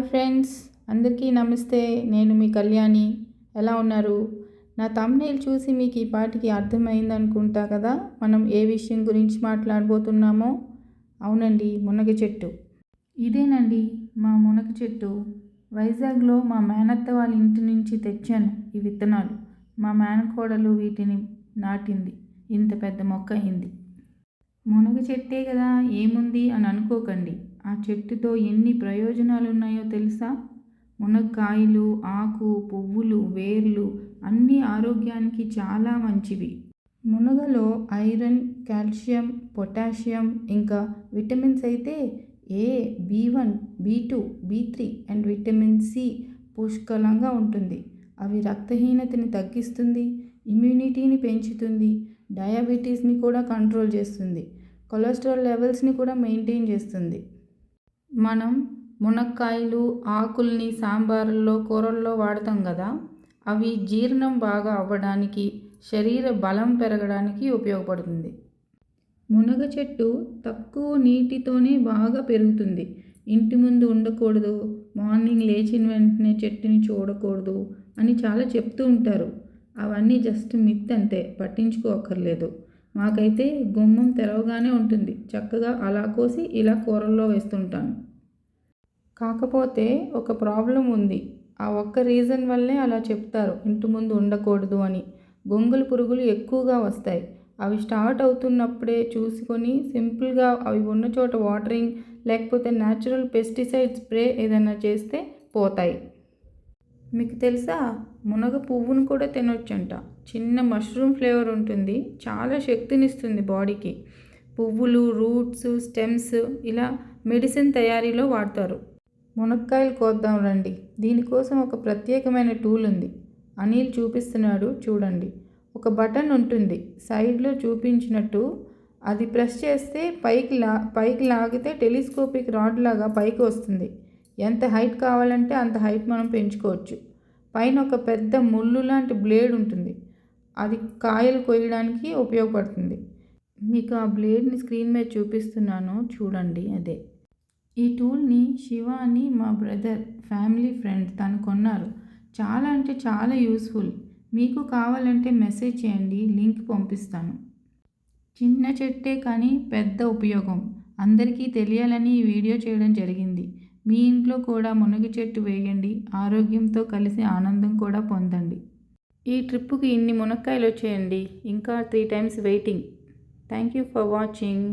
Friends అందరికీ నమస్తే. నేను మీ కళ్యాణి. ఎలా ఉన్నారు? నా తమ్నేల్ చూసి మీకు ఈ పాటికి అర్థమైంది అనుకుంటా కదా? మనం ఏ విషయం గురించి మాట్లాడబోతున్నామో? అవునండి మునగ చెట్టు. ఇదేనండి మా మునగ చెట్టు. వైజాగ్లో మా మేనత్త వాళ్ళ ఇంటి నుంచి తెచ్చాను ఈ విత్తనాలు. మా మేనకోడలు వీటిని నాటింది. ఇంత పెద్ద మొక్క అయింది. మునగ చెట్టే కదా ఏముంది అని అనుకోకండి. ఆ చెట్టుతో ఎన్ని ప్రయోజనాలు ఉన్నాయో తెలుసా? మునక్కాయలు ఆకు పువ్వులు వేర్లు అన్నీ ఆరోగ్యానికి చాలా మంచివి. మునగలో ఐరన్ కాల్షియం పొటాషియం ఇంకా విటమిన్స్ అయితే A B one B two B three and vitamin C పుష్కలంగా ఉంటుంది. అవి రక్తహీనతని తగ్గిస్తుంది ఇమ్యూనిటీని పెంచుతుంది డయాబెటీస్ని కూడా కంట్రోల్ చేస్తుంది కొలెస్ట్రాల్ లెవెల్స్ని కూడా మెయింటైన్ చేస్తుంది. మనం మునక్కాయలు ఆకుల్ని సాంబారుల్లో కూరల్లో వాడతాం కదా అవి జీర్ణం బాగా అవ్వడానికి శరీర బలం పెరగడానికి ఉపయోగపడుతుంది. మునగ చెట్టు తక్కువ నీటితోనే బాగా పెరుగుతుంది. ఇంటి ముందు ఉండకూడదు మార్నింగ్ లేచిన వెంటనే చెట్టుని చూడకూడదు అని చాలా చెప్తూ ఉంటారు. అవన్నీ జస్ట్ మిత్ అంతే పట్టించుకోకర్లేదు మాకైతే గుమ్మం తెరవగానే ఉంటుంది. చక్కగా అలా కోసి ఇలా కూరల్లో వేస్తుంటాను. కాకపోతే ఒక ప్రాబ్లం ఉంది. ఆ ఒక్క రీజన్ వల్లే అలా చెప్తారు. ఇంటి ముందు ఉండకూడదు అని. గొంగళి పురుగులు ఎక్కువగా వస్తాయి. అవి స్టార్ట్ అవుతున్నప్పుడే చూసుకొని సింపుల్గా అవి ఉన్న చోట వాటరింగ్ లేకపోతే న్యాచురల్ పెస్టిసైడ్ స్ప్రే ఏదైనా చేస్తే పోతాయి. మీకు తెలుసా? మునగ పువ్వును కూడా తినొచ్చంట. చిన్న మష్రూమ్ ఫ్లేవర్ ఉంటుంది. చాలా శక్తినిస్తుంది బాడీకి. పువ్వులు రూట్స్ స్టెమ్స్ ఇలా మెడిసిన్ తయారీలో వాడతారు. మునక్కాయలు కోద్దాం రండి. దీనికోసం ఒక ప్రత్యేకమైన టూల్ ఉంది. అనిల్ చూపిస్తున్నాడు చూడండి. ఒక బటన్ ఉంటుంది. సైడ్లో చూపించినట్టు అది ప్రెస్ చేస్తే పైకి లా పైకి లాగితే టెలిస్కోపిక్ రాడ్ లాగా పైకి వస్తుంది. ఎంత హైట్ కావాలంటే అంత హైట్ మనం పెంచుకోవచ్చు. పైన ఒక పెద్ద ముళ్ళు లాంటి బ్లేడ్ ఉంటుంది. అది కాయలు కొయ్యడానికి ఉపయోగపడుతుంది. మీకు ఆ బ్లేడ్ని స్క్రీన్ మీద చూపిస్తున్నాను. చూడండి అదే. ఈ టూల్ని శివ అని మా బ్రదర్ ఫ్యామిలీ ఫ్రెండ్ తను కొన్నారు. చాలా అంటే చాలా యూస్ఫుల్. మీకు కావాలంటే మెసేజ్ చేయండి లింక్ పంపిస్తాను. చిన్న చెట్టే కానీ పెద్ద ఉపయోగం. అందరికీ తెలియాలని ఈ వీడియో చేయడం జరిగింది. మీ ఇంట్లో కూడా మునగ చెట్టు వేయండి. ఆరోగ్యంతో కలిసి ఆనందం కూడా పొందండి. ఈ ట్రిప్పుకి ఇన్ని మునక్కాయలు వచ్చేయండి ఇంకా three times waiting thank you for watching